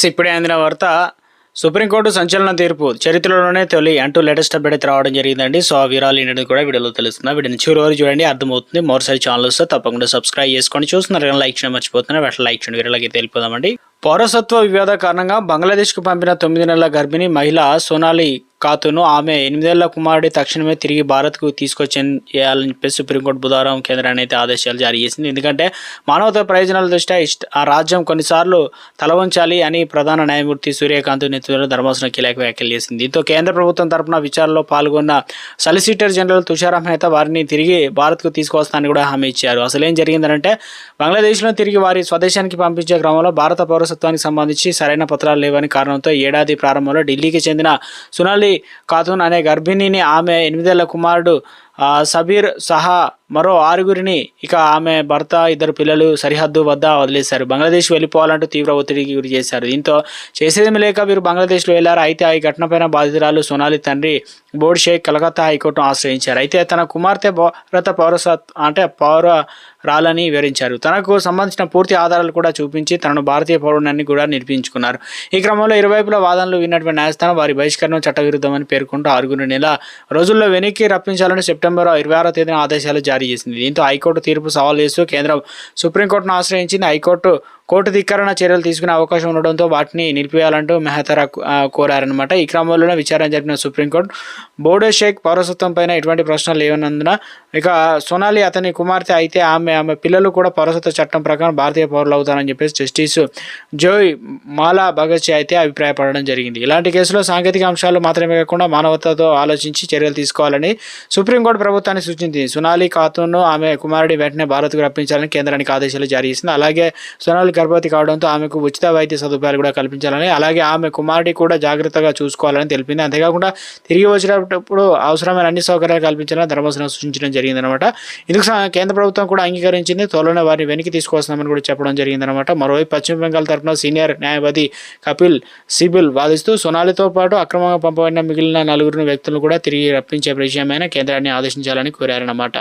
Friends ఇప్పుడే అందిన వార్త సుప్రీంకోర్టు సంచలన తీర్పు చరిత్రలోనే తొలి అంటూ లేటెస్ట్ అప్డేట్ అయితే రావడం జరిగిందండి. సో ఆ వివరాలు ఏంటనేది కూడా వీడియోలో తెలుస్తున్నా వీడియోని చివరి వరకు చూడండి అర్థమవుతుంది. మరోసారి ఛానల్ వస్తే తప్పకుండా సబ్స్క్రైబ్ చేసుకొని చూస్తున్నారు. కానీ లైక్ చేయడం మర్చిపోతున్నారు. అట్లా లైక్ చేయండి. వీడియోలోకి తెలిపోదామండి పౌరసత్వ వివాద కారణంగా బంగ్లాదేశ్కు పంపిన తొమ్మిది నెలల గర్భిణి మహిళ సోనాలి కాతును ఆమె ఎనిమిదేళ్ళ కుమారుడి తక్షణమే తిరిగి భారత్కు తీసుకొచ్చేయాలని చెప్పేసి సుప్రీంకోర్టు బుధవారం కేంద్రాన్ని అయితే ఆదేశాలు జారీ చేసింది. ఎందుకంటే మానవతా ప్రయోజనాల దృష్ట్యా ఇష్ట ఆ రాజ్యం కొన్నిసార్లు తలవంచాలి అని ప్రధాన న్యాయమూర్తి సూర్యకాంత్ నేతృత్వంలో ధర్మాసనం కీలక వ్యాఖ్యలు చేసింది. దీంతో కేంద్ర ప్రభుత్వం తరపున విచారణలో పాల్గొన్న సలిసిటర్ జనరల్ తుషారాం మెహతా వారిని తిరిగి భారత్కు తీసుకువస్తానని కూడా హామీ ఇచ్చారు. అసలు ఏం జరిగిందంటే బంగ్లాదేశ్లో తిరిగి వారి స్వదేశానికి పంపించే క్రమంలో భారత పౌరసత్వానికి సంబంధించి సరైన పత్రాలు లేవని కారణంతో ఏడాది ప్రారంభంలో ఢిల్లీకి చెందిన సునాలి ఖాతూన్ అనే గర్భిణిని ఆమె ఎనిమిదేళ్ళ కుమారుడు సబీర్ సహా మరో ఆరుగురిని ఇక ఆమె భర్త ఇద్దరు పిల్లలు సరిహద్దు వద్ద వదిలేశారు. బంగ్లాదేశ్ వెళ్ళిపోవాలంటూ తీవ్ర ఒత్తిడికి గురి చేశారు. దీంతో చేసేది లేక వీరు బంగ్లాదేశ్లో వెళ్ళారు. అయితే ఈ ఘటనపైన బాధితురాలు సోనాలి తండ్రి బోర్డ్ షేక్ కలకత్తా హైకోర్టును ఆశ్రయించారు. అయితే తన కుమార్తె భారత పౌరసత్ అంటే పౌర రాలని వివరించారు. తనకు సంబంధించిన పూర్తి ఆధారాలు కూడా చూపించి తనను భారతీయ పౌరుణాన్ని కూడా నిరూపించుకున్నారు ఈ క్రమంలో ఇరువైపుల వాదనలు విన్నటువంటి న్యాయస్థానం వారి బహిష్కరణ చట్టవిరుద్ధమని పేర్కొంటూ ఆరుగురు నెల రోజుల్లో వెనక్కి రప్పించాలని సెప్టెంబర్ ఇరవై ఆరో తేదీన ఆదేశాలు జారీ చేసింది. దీంతో హైకోర్టు తీర్పు సవాల్ చేస్తూ కేంద్రం సుప్రీంకోర్టును ఆశ్రయించింది. హైకోర్టు కోర్టు ధిక్కరణ చర్యలు తీసుకునే అవకాశం ఉండడంతో వాటిని నిలిపివేయాలంటూ మెహతరా కోరారనమాట ఈ క్రమంలోనే విచారణ జరిపిన సుప్రీంకోర్టు బోడో షేక్ పౌరసత్వం పైన ఎటువంటి ప్రశ్నలు లేవన్నందున ఇక సోనాలి అతని కుమార్తె అయితే ఆమె ఆమె పిల్లలు కూడా పౌరసత్వ చట్టం ప్రకారం భారతీయ పౌరులు అవుతారని చెప్పేసి జస్టిస్ జోయ్ మాలా భగత్ అయితే అభిప్రాయపడడం జరిగింది. ఇలాంటి కేసులో సాంకేతిక అంశాలు మాత్రమే కాకుండా మానవతతో ఆలోచించి చర్యలు తీసుకోవాలని సుప్రీంకోర్టు ప్రభుత్వాన్ని సూచించింది. సునాలి ఖాతూన్ను ఆమె కుమారుడి వెంటనే భారత్కు రప్పించాలని కేంద్రానికి ఆదేశాలు జారీ చేసింది. అలాగే సోనాలి గర్భవతి కావడంతో ఆమెకు ఉచిత వైద్య సదుపాయాలు కూడా కల్పించాలని అలాగే ఆమె కుమారుడి కూడా జాగ్రత్తగా చూసుకోవాలని తెలిపింది. అంతేకాకుండా తిరిగి వచ్చినప్పుడు అవసరమైన అన్ని సౌకర్యాలు కల్పించాలని ధర్మాసనం సూచించడం జరిగిందనమాట. ఇందుకు కేంద్ర ప్రభుత్వం కూడా అంగీకరించింది. త్వరలోనే వారిని వెనక్కి తీసుకొస్తామని కూడా చెప్పడం జరిగిందనమాట. మరోవైపు పశ్చిమ బెంగాల్ తరఫున సీనియర్ న్యాయవాది కపిల్ సిబిల్ వాదిస్తూ సోనాలితో పాటు అక్రమంగా పంపబడిన మిగిలిన నలుగురు వ్యక్తులను కూడా తిరిగి రప్పించే విషయమైన కేంద్రాన్ని ఆదేశించాలని కోరారన్నమాట